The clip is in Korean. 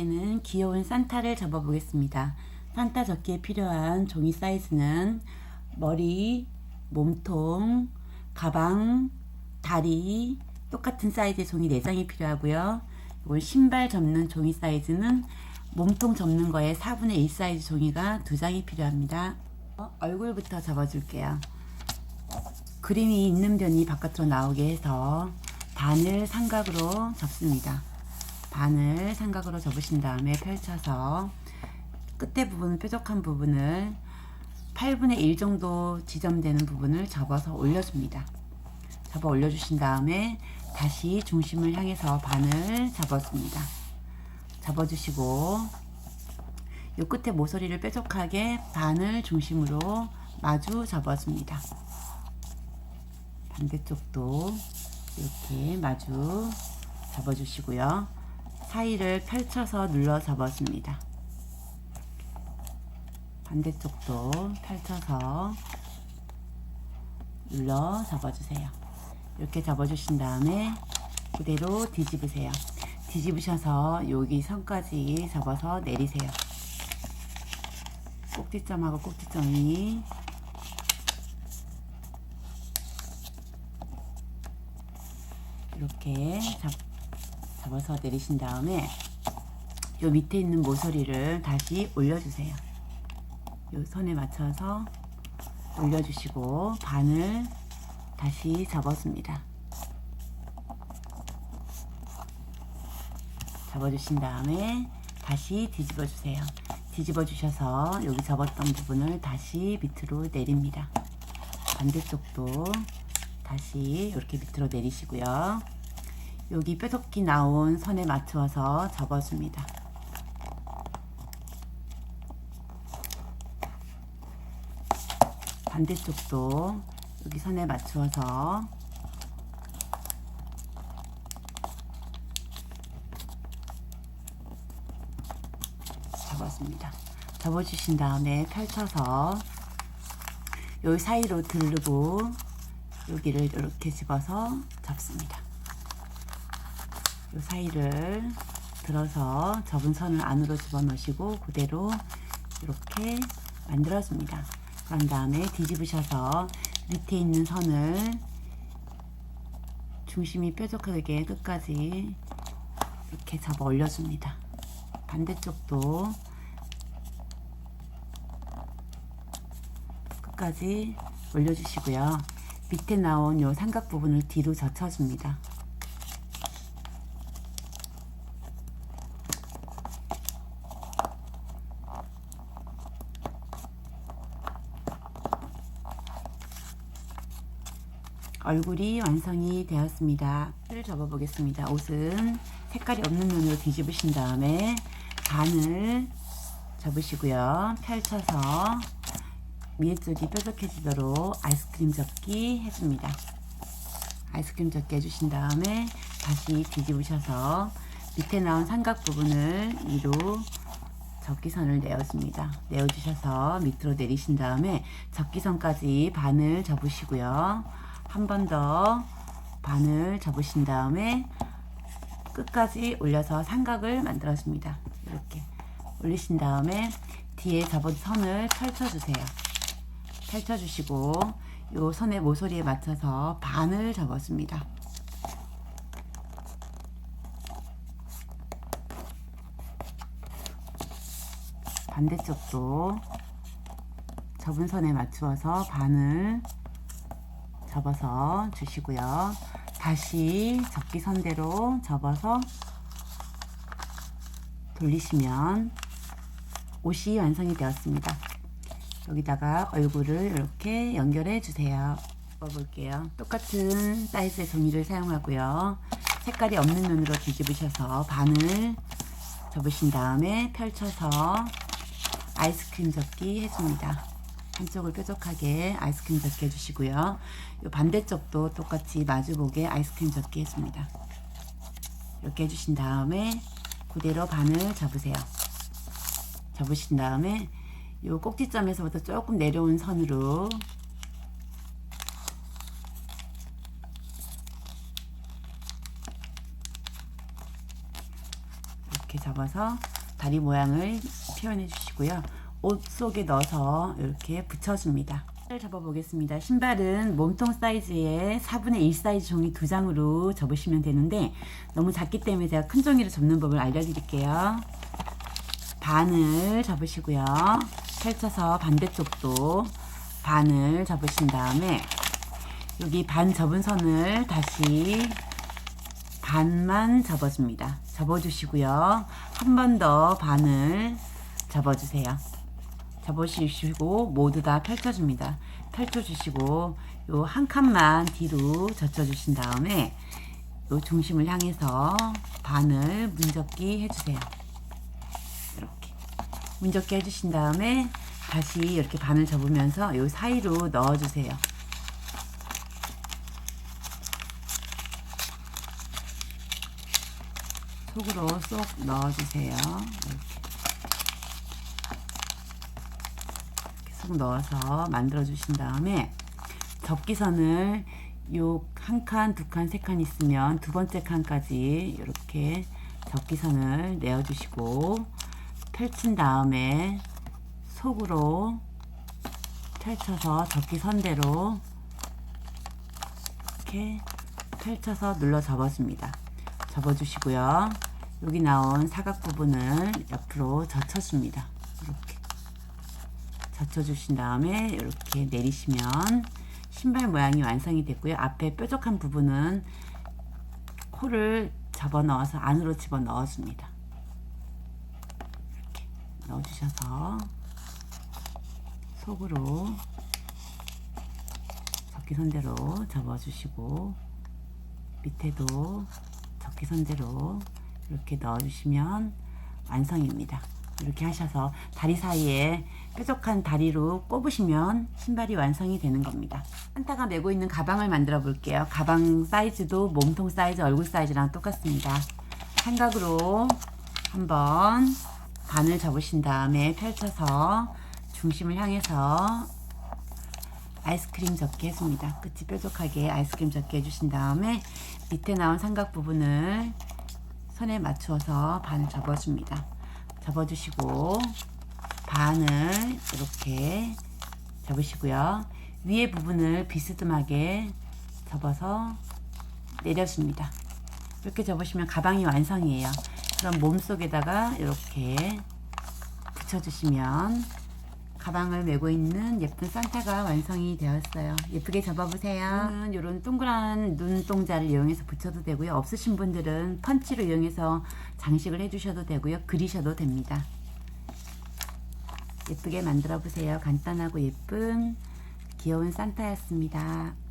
이제는 귀여운 산타를 접어보겠습니다. 산타 접기에 필요한 종이 사이즈는 머리, 몸통, 가방, 다리 똑같은 사이즈의 종이 4장이 필요하고요. 이건 신발 접는 종이 사이즈는 몸통 접는 거에 4분의 1 사이즈 종이가 2장이 필요합니다. 어, 얼굴부터 접어줄게요. 그림이 있는 변이 바깥으로 나오게 해서 반을 삼각으로 접습니다. 반을 삼각으로 접으신 다음에 펼쳐서 끝에 부분 뾰족한 부분을 8분의 1 정도 지점되는 부분을 접어서 올려줍니다. 접어 올려주신 다음에 다시 중심을 향해서 반을 접어줍니다. 접어주시고 이 끝에 모서리를 뾰족하게 반을 중심으로 마주 접어줍니다. 반대쪽도 이렇게 마주 접어주시고요. 사이를 펼쳐서 눌러 접어줍니다. 반대쪽도 펼쳐서 눌러 접어주세요. 이렇게 접어주신 다음에 그대로 뒤집으세요. 뒤집으셔서 여기 선까지 접어서 내리세요. 꼭지점하고 꼭지점이 이렇게 잡, 잡아서 내리신 다음에 요 밑에 있는 모서리를 다시 올려주세요. 요 선에 맞춰서 올려주시고 반을 다시 접어줍니다. 접어주신 다음에 다시 뒤집어 주세요. 뒤집어 주셔서 여기 접었던 부분을 다시 밑으로 내립니다. 반대쪽도 다시 이렇게 밑으로 내리시고요. 여기 뾰족히 나온 선에 맞추어서 접어줍니다. 반대쪽도 여기 선에 맞추어서 접어줍니다. 접어주신 다음에 펼쳐서 여기 사이로 들르고 여기를 이렇게 집어서 잡습니다. 이 사이를 들어서 접은 선을 안으로 집어넣으시고 그대로 이렇게 만들어줍니다. 그런 다음에 뒤집으셔서 밑에 있는 선을 중심이 뾰족하게 끝까지 이렇게 잡아 올려줍니다. 반대쪽도 끝까지 올려주시고요. 밑에 나온 요 삼각 부분을 뒤로 젖혀줍니다. 얼굴이 완성이 되었습니다. 를 접어 보겠습니다. 옷은 색깔이 없는 면으로 뒤집으신 다음에 반을 접으시고요. 펼쳐서 위에 쪽이 뾰족해지도록 아이스크림 접기 해줍니다. 아이스크림 접기 해주신 다음에 다시 뒤집으셔서 밑에 나온 삼각 부분을 위로 접기선을 내어줍니다. 내어주셔서 밑으로 내리신 다음에 접기선까지 반을 접으시고요. 한 번 더 반을 접으신 다음에 끝까지 올려서 삼각을 만들어줍니다. 이렇게 올리신 다음에 뒤에 접은 선을 펼쳐주세요. 펼쳐주시고 요 선의 모서리에 맞춰서 반을 접었습니다. 반대쪽도 접은 선에 맞추어서 반을 접어서 주시고요. 다시 접기 선대로 접어서 돌리시면 옷이 완성이 되었습니다. 여기다가 얼굴을 이렇게 연결해 주세요. 볼게요. 똑같은 사이즈의 종이를 사용하고요. 색깔이 없는 면으로 뒤집으셔서 반을 접으신 다음에 펼쳐서 아이스크림 접기 해줍니다. 한쪽을 뾰족하게 아이스크림 접기 해주시고요. 이 반대쪽도 똑같이 마주보게 아이스크림 접기 해줍니다. 이렇게 해주신 다음에 그대로 반을 접으세요. 접으신 다음에 이 꼭지점에서부터 조금 내려온 선으로 이렇게 접어서 다리 모양을 표현해 주시고요. 옷 속에 넣어서 이렇게 붙여줍니다. 신발을 접어보겠습니다. 신발은 몸통 사이즈의 4분의 1 사이즈 종이 두 장으로 접으시면 되는데 너무 작기 때문에 제가 큰 종이로 접는 법을 알려드릴게요. 반을 접으시고요. 펼쳐서 반대쪽도 반을 접으신 다음에 여기 반 접은 선을 다시 반만 접어줍니다. 접어주시고요. 한 번 더 반을 접어주세요. 접어주시고 모두 다 펼쳐줍니다. 펼쳐주시고 요 한 칸만 뒤로 젖혀주신 다음에 요 중심을 향해서 반을 문접기 해주세요. 이렇게 문접기 해주신 다음에 다시 이렇게 반을 접으면서 요 사이로 넣어주세요. 속으로 쏙 넣어주세요. 이렇게. 쏙 넣어서 만들어 주신 다음에 접기선을 요 한 칸, 두 칸, 세 칸 있으면 두 번째 칸까지 이렇게 접기선을 내어 주시고 펼친 다음에 속으로 펼쳐서 접기선대로 이렇게 펼쳐서 눌러 접어줍니다. 접어주시고요. 여기 나온 사각 부분을 옆으로 젖혀줍니다. 젖혀주신 다음에 이렇게 내리시면 신발 모양이 완성이 됐고요. 앞에 뾰족한 부분은 코를 접어 넣어서 안으로 집어 넣어줍니다. 이렇게 넣어주셔서 속으로 접기선대로 접어주시고 밑에도 접기선대로 이렇게 넣어주시면 완성입니다. 이렇게 하셔서 다리 사이에 뾰족한 다리로 꼽으시면 신발이 완성이 되는 겁니다. 산타가 메고 있는 가방을 만들어 볼게요. 가방 사이즈도 몸통 사이즈, 얼굴 사이즈랑 똑같습니다. 삼각으로 한번 반을 접으신 다음에 펼쳐서 중심을 향해서 아이스크림 접기 해줍니다. 끝이 뾰족하게 아이스크림 접기 해주신 다음에 밑에 나온 삼각 부분을 선에 맞추어서 반을 접어줍니다. 접어주시고 반을 이렇게 접으시고요. 위에 부분을 비스듬하게 접어서 내려줍니다. 이렇게 접으시면 가방이 완성이에요. 그럼 몸속에다가 이렇게 붙여주시면 가방을 메고 있는 예쁜 산타가 완성이 되었어요. 예쁘게 접어보세요. 이런 동그란 눈동자를 이용해서 붙여도 되고요. 없으신 분들은 펀치를 이용해서 장식을 해주셔도 되고요. 그리셔도 됩니다. 예쁘게 만들어 보세요. 간단하고 예쁜 귀여운 산타였습니다.